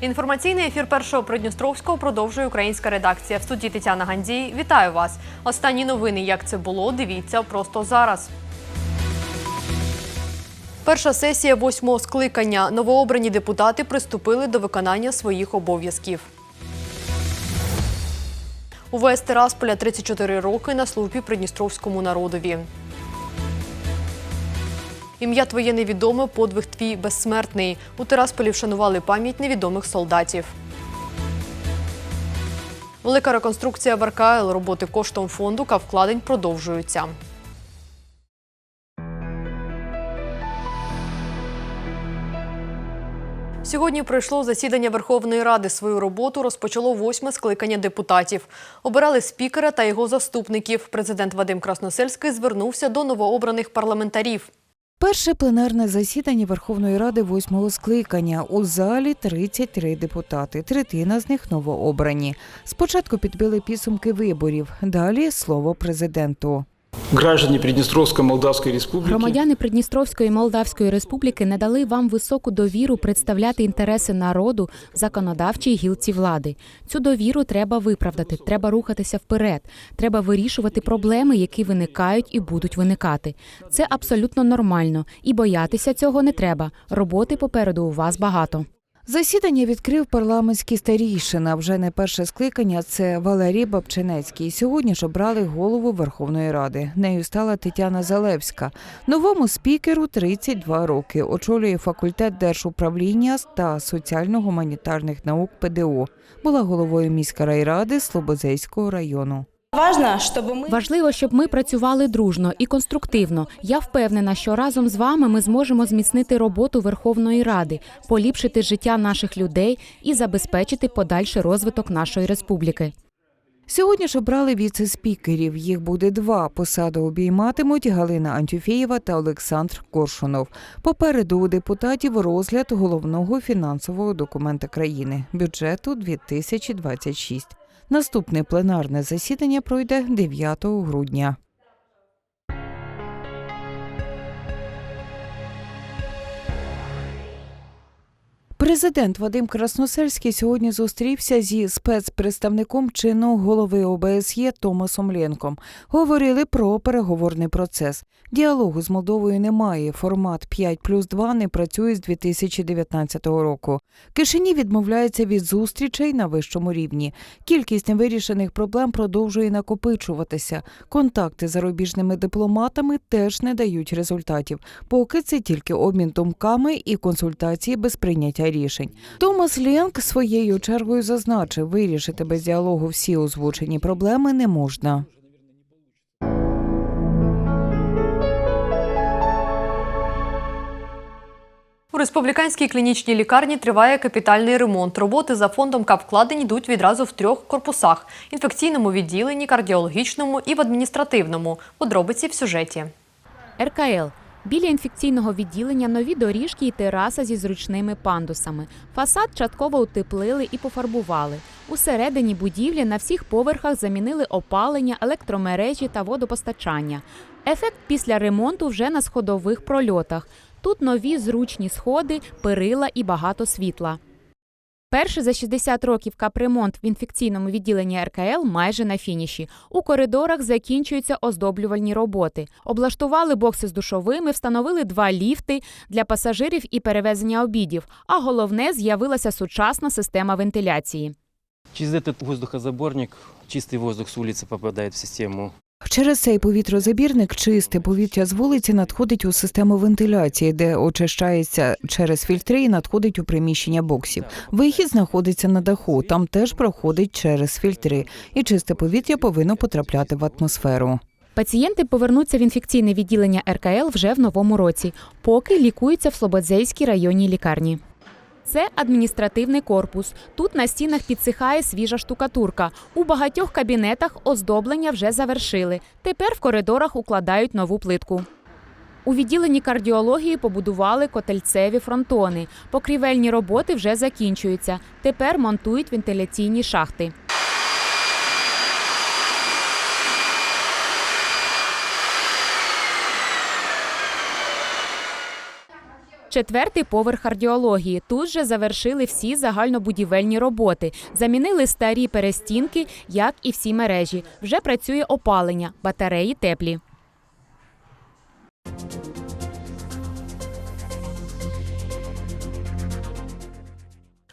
Інформаційний ефір першого Придністровського продовжує українська редакція. В студії Тетяна Гандій. Вітаю вас. Останні новини, як це було, дивіться просто зараз. Перша сесія восьмого скликання. Новообрані депутати приступили до виконання своїх обов'язків. УВС Тирасполя 34 роки на службі Придністровському народові. Ім'я твоє невідоме, подвиг твій безсмертний. У Тирасполі вшанували пам'ять невідомих солдатів. Велика реконструкція в РКЛ. Роботи коштом фонду вкладень продовжуються. Сьогодні пройшло засідання Верховної Ради. Свою роботу розпочало восьме скликання депутатів. Обирали спікера та його заступників. Президент Вадим Красносельський звернувся до новообраних парламентарів. Перше пленарне засідання Верховної Ради восьмого скликання. У залі 33 депутати. Третина з них новообрані. Спочатку підбили підсумки виборів. Далі слово президенту. Граждане Приднестровской Молдавской Республики Громадяни Придністровської Молдавської Республіки не дали вам високу довіру представляти інтереси народу в законодавчій гілці влади. Цю довіру треба виправдати. Треба рухатися вперед. Треба вирішувати проблеми, які виникають і будуть виникати. Це абсолютно нормально, і боятися цього не треба. Роботи попереду у вас багато. Засідання відкрив парламентський старійшина. Вже не перше скликання. Це Валерій Бабчинецький. Сьогодні ж обрали голову Верховної Ради. Нею стала Тетяна Залевська. Новому спікеру 32 роки. Очолює факультет держуправління та соціально-гуманітарних наук ПДО. Була головою міськрайради Слободзейського району. Важно, чтобы мы Важливо, щоб ми працювали дружно і конструктивно. Я впевнена, що разом з вами ми зможемо зміцнити роботу Верховної Ради, поліпшити життя наших людей і забезпечити подальший розвиток нашої республіки. Сьогодні ж обрали віце-спікерів. Їх буде два. Посаду обійматимуть Галина Антюфєєва та Олександр Коршунов. Попереду у депутатів розгляд головного фінансового документа країни бюджету 2026. Наступне пленарне засідання пройде 9 грудня. Президент Вадим Красносельський сьогодні зустрівся зі спецпредставником чинного голови ОБСЄ Томасом Ленком. Говорили про переговорний процес. Діалогу з Молдовою немає. Формат 5 плюс 2 не працює з 2019 року. Кишині відмовляється від зустрічей на вищому рівні. Кількість невирішених проблем продовжує накопичуватися. Контакти з зарубіжними дипломатами теж не дають результатів. Поки це тільки обмін думками і консультації без прийняття рішень. Томас Ленк своєю чергою зазначив, вирішити без діалогу всі озвучені проблеми не можна. У республіканській клінічній лікарні триває капітальний ремонт. Роботи за фондом капвкладень йдуть відразу в трьох корпусах: інфекційному відділенні, кардіологічному і в адміністративному. Подробиці в сюжеті. РКЛ. Біля інфекційного відділення нові доріжки і тераса зі зручними пандусами. Фасад частково утеплили і пофарбували. Усередині будівлі на всіх поверхах замінили опалення, електромережі та водопостачання. Ефект після ремонту вже на сходових прольотах. Тут нові зручні сходи, перила і багато світла. Перший за 60 років капремонт в інфекційному відділенні РКЛ майже на фініші. У коридорах закінчуються оздоблювальні роботи. Облаштували бокси з душовими, встановили два ліфти для пасажирів і перевезення обідів. А головне з'явилася сучасна система вентиляції. Через этот воздухозаборник чистый воздух с улицы попадает в систему Через цей повітрозабірник чисте повітря з вулиці надходить у систему вентиляції, де очищається через фільтри і надходить у приміщення боксів. Вихід знаходиться на даху, там теж проходить через фільтри, і чисте повітря повинно потрапляти в атмосферу. Пацієнти повернуться в інфекційне відділення РКЛ вже в новому році, поки лікуються в Слободзейській районній лікарні. Це адміністративний корпус. Тут на стінах підсихає свіжа штукатурка. У багатьох кабінетах оздоблення вже завершили. Тепер в коридорах укладають нову плитку. У відділенні кардіології побудували котельцеві фронтони. Покрівельні роботи вже закінчуються. Тепер монтують вентиляційні шахти. Четвертий поверх кардіології. Тут же завершили всі загальнобудівельні роботи, замінили старі перестінки, як і всі мережі. Вже працює опалення, батареї теплі.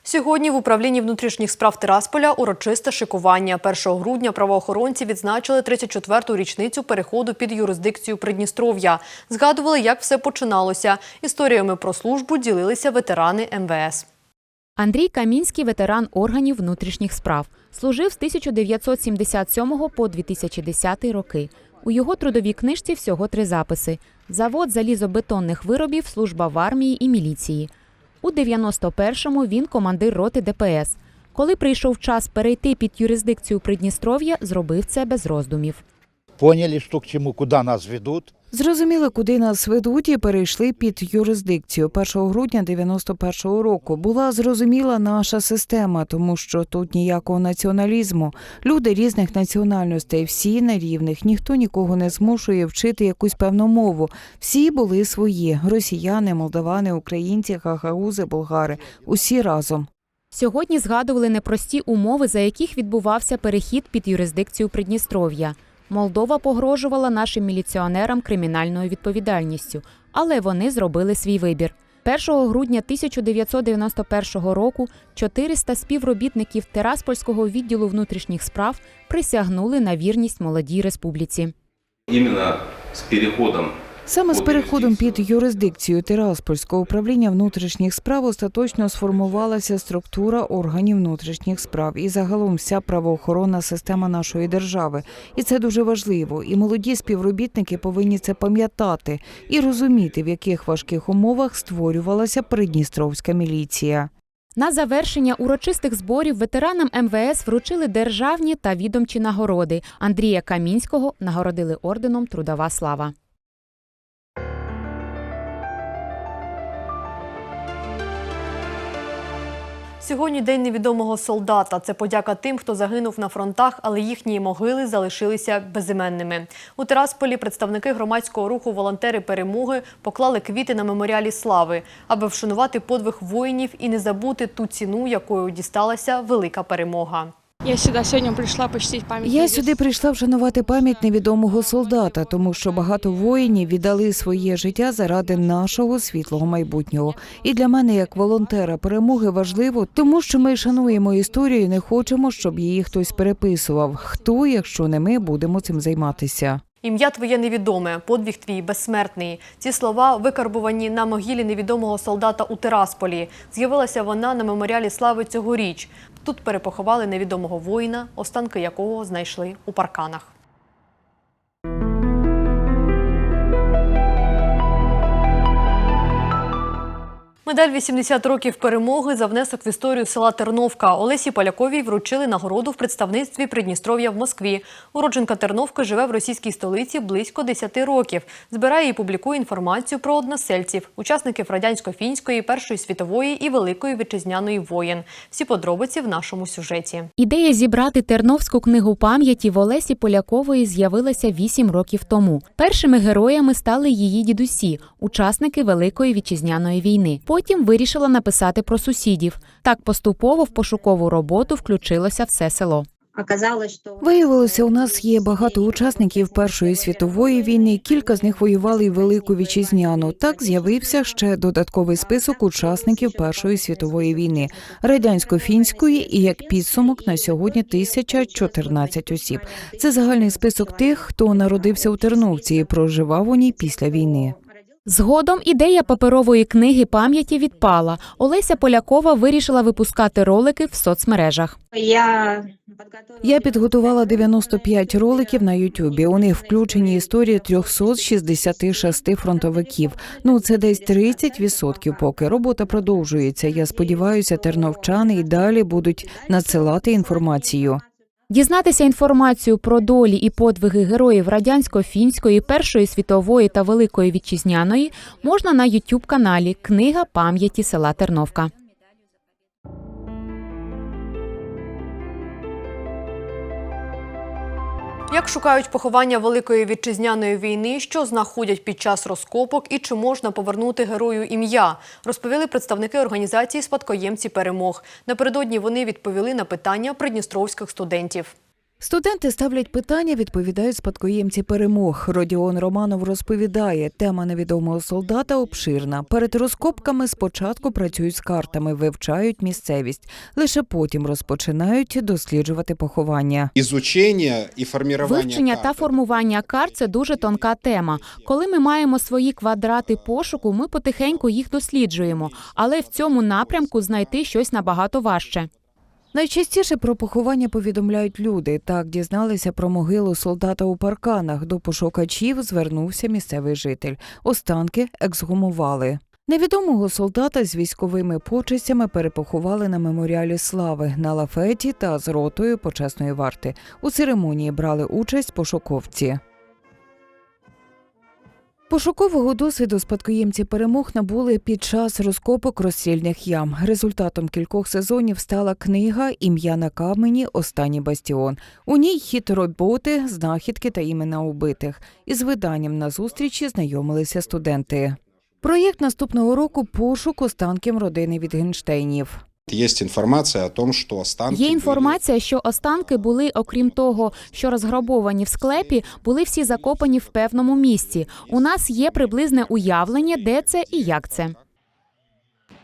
Сьогодні в управлінні внутрішніх справ Тирасполя урочисте шикування. 1 грудня правоохоронці відзначили 34-ту річницю переходу під юрисдикцію Придністров'я. Згадували, як все починалося. Історіями про службу ділилися ветерани МВС. Андрій Камінський, ветеран органів внутрішніх справ, служив з 1977 по 2010 роки. У його трудовій книжці всього три записи: завод залізобетонних виробів, служба в армії і міліції. У 91-му він командир роти ДПС. Коли прийшов час перейти під юрисдикцію Придністров'я, зробив це без роздумів. Поняли, что к чему, куда нас ведут. Зрозуміли, куди нас ведуть, і перейшли під юрисдикцію. 1 грудня 91-го року була зрозуміла наша система, тому що тут ніякого націоналізму. Люди різних національностей, всі на рівних. Ніхто нікого не змушує вчити якусь певну мову. Всі були свої: росіяни, молдавани, українці, гагаузи, болгари. Усі разом. Сьогодні згадували непрості умови, за яких відбувався перехід під юрисдикцію Придністров'я. Молдова погрожувала нашим міліціонерам кримінальною відповідальністю, але вони зробили свій вибір. 1 грудня 1991 року 400 співробітників Тераспольського відділу внутрішніх справ присягнули на вірність молодій республіці. Іменно з переходом Саме з переходом під юрисдикцію Тираспольського управління внутрішніх справ остаточно сформувалася структура органів внутрішніх справ і загалом вся правоохоронна система нашої держави. І це дуже важливо. І молоді співробітники повинні це пам'ятати і розуміти, в яких важких умовах створювалася придністровська міліція. На завершення урочистих зборів ветеранам МВС вручили державні та відомчі нагороди. Андрія Камінського нагородили орденом Трудова слава. Сьогодні день невідомого солдата. Це подяка тим, хто загинув на фронтах, але їхні могили залишилися безіменними. У Тирасполі представники громадського руху волонтери перемоги поклали квіти на меморіалі слави, аби вшанувати подвиг воїнів і не забути ту ціну, якою дісталася велика перемога. Я сюди сьогодні прийшла почтити пам'ять. Я сюди прийшла вшанувати пам'ять невідомого солдата, тому що багато воїнів віддали своє життя заради нашого світлого майбутнього. І для мене, як волонтера перемоги, важливо, тому що ми шануємо історію, і не хочемо, щоб її хтось переписував. Хто, якщо не ми, будемо цим займатися. Ім'я твоє невідоме, подвиг твій безсмертний. Ці слова викарбувані на могилі невідомого солдата у Тирасполі. З'явилася вона на меморіалі слави цьогоріч. Тут перепоховали невідомого воїна, останки якого знайшли у парканах. Медаль 80 років перемоги за внесок в історію села Терновка. Олесі Поляковій вручили нагороду в представництві Придністров'я в Москві. Уродженка Терновки живе в російській столиці близько 10 років. Збирає і публікує інформацію про односельців, учасників радянсько-фінської, Першої світової і Великої вітчизняної воєн. Всі подробиці в нашому сюжеті. Ідея зібрати Терновську книгу пам'яті в Олесі Полякової з'явилася вісім років тому. Першими героями стали її дідусі, учасники Великої вітчизняної війни. Потім вирішила написати про сусідів. Так поступово в пошукову роботу включилося все село. Виявилося, у нас є багато учасників Першої світової війни. Кілька з них воювали й велику вітчизняну. Так з'явився ще додатковий список учасників Першої світової війни, радянсько-фінської і як підсумок на сьогодні 1014 осіб. Це загальний список тих, хто народився у Терновці і проживав у ній після війни. Згодом ідея паперової книги пам'яті відпала. Олеся Полякова вирішила випускати ролики в соцмережах. я підготувала... Я підготувала 95 роликів на Ютубі. У них включені історії 366 фронтовиків. Ну це десь 30% поки робота продовжується. Я сподіваюся, терновчани і далі будуть надсилати інформацію. Дізнатися інформацію про долі і подвиги героїв радянсько-фінської, Першої світової та Великої вітчизняної можна на youtube каналі Книга пам'яті села Терновка. Як шукають поховання Великої вітчизняної війни, що знаходять під час розкопок і чи можна повернути герою ім'я, розповіли представники організації Спадкоємці перемог. Напередодні вони відповіли на питання придністровських студентів. Студенти ставлять питання, відповідають спадкоємці перемог. Родіон Романов розповідає, тема невідомого солдата обширна. Перед розкопками спочатку працюють з картами, вивчають місцевість. Лише потім розпочинають досліджувати поховання. Изучение и формирование Вивчення та формування карт це дуже тонка тема. Коли ми маємо свої квадрати пошуку, ми потихеньку їх досліджуємо, але в цьому напрямку знайти щось набагато важче. Найчастіше про поховання повідомляють люди. Так дізналися про могилу солдата у парканах. До пошукачів звернувся місцевий житель. Останки ексгумували. Невідомого солдата з військовими почестями перепоховали на меморіалі слави на лафеті та з ротою почесної варти. У церемонії брали участь пошуковці. Пошукового досвіду спадкоємці перемог набули під час розкопок розстрільних ям. Результатом кількох сезонів стала книга Ім'я на камені Останній бастіон. У ній хід роботи, знахідки та імена убитих. Із виданням на зустрічі знайомилися студенти. Проєкт наступного року пошук останків родини Вітгенштейнів. Есть информация о том, що останки Є інформація, що останки були, окрім того, що розграбовані в склепі, були всі закопані в певному місці. У нас є приблизне уявлення, де це і як це.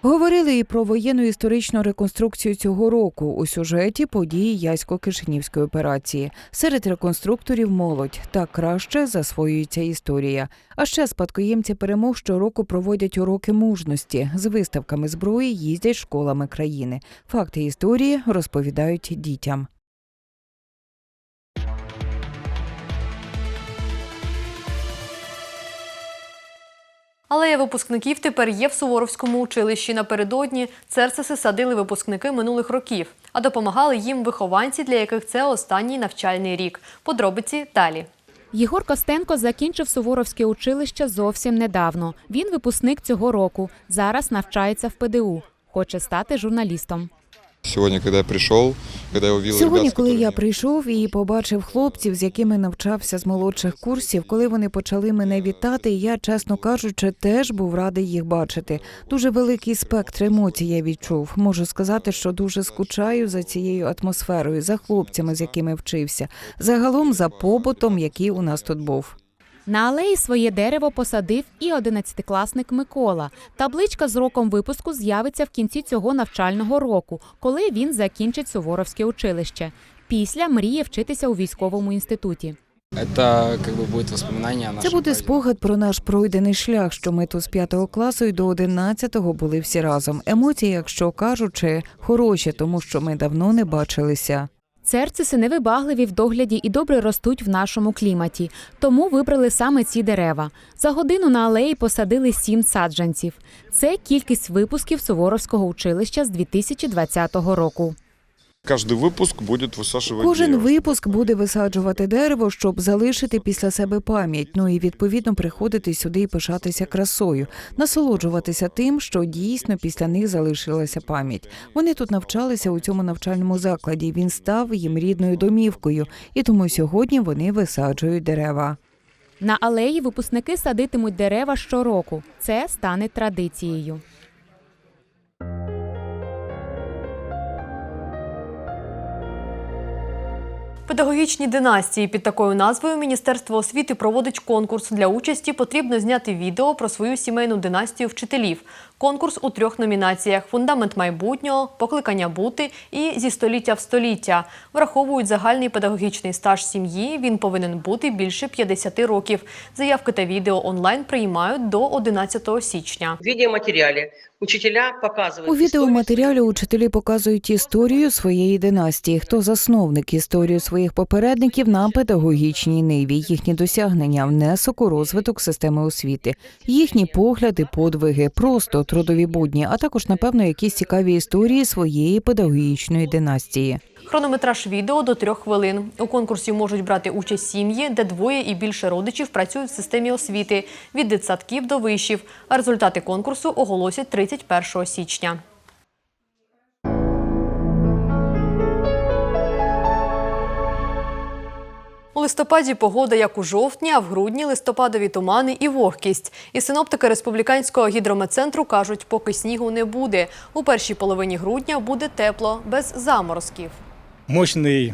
Говорили і про воєнну історичну реконструкцію цього року у сюжеті події Ясько-Кишинівської операції. Серед реконструкторів молодь так краще засвоюється історія. А ще спадкоємці перемог щороку проводять уроки мужності з виставками зброї, їздять школами країни. Факти історії розповідають дітям. Алея випускників тепер є в Суворовському училищі. Напередодні церцеси садили випускники минулих років, а допомагали їм вихованці, для яких це останній навчальний рік. Подробиці далі. Єгор Костенко закінчив Суворовське училище зовсім недавно. Він випускник цього року. Зараз навчається в ПДУ. Хоче стати журналістом. Сегодня, когда я пришел, когда я увидел Сьогодні, коли я прийшов і побачив хлопців, з якими навчався з молодших курсів, коли вони почали мене вітати, я, чесно кажучи, теж був радий їх бачити. Дуже великий спектр емоцій я відчув. Можу сказати, що дуже скучаю за цією атмосферою, за хлопцями, з якими вчився, загалом за побутом, який у нас тут був. На алеї своє дерево посадив і одинадцятикласник Микола. Табличка з роком випуску з'явиться в кінці цього навчального року, коли він закінчить Суворовське училище. Після мріє вчитися у військовому інституті. Это как бы будет Це буде спогад про наш пройдений шлях, що ми тут з п'ятого класу і до одинадцятого були всі разом. Емоції, якщо кажучи, хороші, тому що ми давно не бачилися. Церциси невибагливі в догляді і добре ростуть в нашому кліматі, тому вибрали саме ці дерева. За годину на алеї посадили сім саджанців. Це кількість випусків Суворовського училища з 2020 року. Каждый выпуск будет высаживать Кожен дерево. випуск буде висаджувати дерево, щоб залишити після себе пам'ять. Ну і відповідно приходити сюди і пишатися красою, насолоджуватися тим, що дійсно після них залишилася пам'ять. Вони тут навчалися у цьому навчальному закладі. Він став їм рідною домівкою, і тому сьогодні вони висаджують дерева. На алеї випускники садитимуть дерева щороку. Це стане традицією. Педагогічні династії під такою назвою Міністерство освіти проводить конкурс. Для участі потрібно зняти відео про свою сімейну династію вчителів. Конкурс у трьох номінаціях: фундамент майбутнього, покликання бути і зі століття в століття. Враховують загальний педагогічний стаж сім'ї. Він повинен бути більше 50 років. Заявки та відео онлайн приймають до 11 січня. В видеоматериале учителя показывают... У відеоматеріалі учителі показують історію своєї династії, хто засновник історію своїх попередників на педагогічній ниві, їхні досягнення, внесок у розвиток системи освіти, їхні погляди, подвиги, просто трудові будні, а також напевно якісь цікаві історії своєї педагогічної династії. Хронометраж відео до трьох хвилин. У конкурсі можуть брати участь сім'ї, де двоє і більше родичів працюють в системі освіти від дитсадків до вишів. А результати конкурсу оголосять 31 січня. У листопаді погода як у жовтні, а в грудні листопадові тумани і вогкість. І синоптики республіканського гідрометцентру кажуть, поки снігу не буде. У першій половині грудня буде тепло, без заморозків. Мощный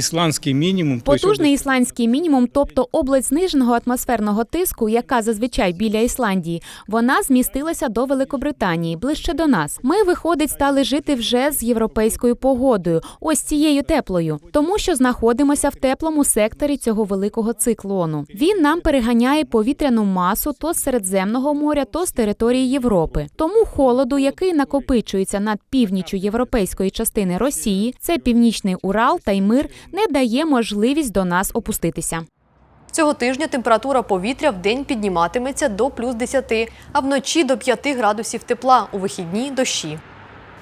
исландский минимум. то Потужний ісландський мінімум, тобто область зниженого атмосферного тиску, яка зазвичай біля Ісландії, вона змістилася до Великобританії, ближче до нас. Ми, виходить, стали жити вже з європейською погодою, ось цією теплою, тому що знаходимося в теплому секторі цього великого циклону. Він нам переганяє повітряну масу то з Середземного моря, то з території Європи. Тому холоду, який накопичується над північю європейської частини Росії, це північний Урал та Й-Мир, не дає можливість до нас опуститися. Цього тижня температура повітря в день підніматиметься до плюс 10, а вночі до 5 градусів тепла, у вихідні – дощі.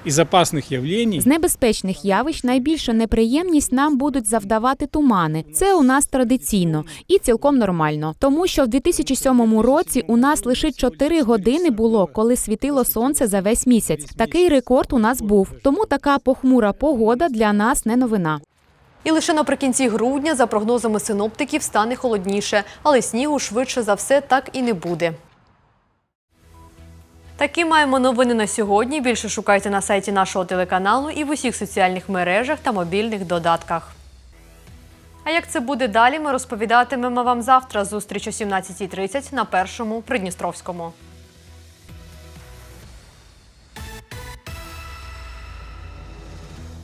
Из опасных явлений З небезпечних явищ найбільшу неприємність нам будуть завдавати тумани. Це у нас традиційно і цілком нормально, тому що в 2007 році у нас лише 4 години було, коли світило сонце за весь місяць. Такий рекорд у нас був. Тому така похмура погода для нас не новина. І лише наприкінці грудня, за прогнозами синоптиків, стане холодніше, але снігу швидше за все так і не буде. Такі маємо новини на сьогодні. Більше шукайте на сайті нашого телеканалу і в усіх соціальних мережах та мобільних додатках. А як це буде далі, ми розповідатимемо вам завтра. Зустріч о 17.30 на першому Придністровському.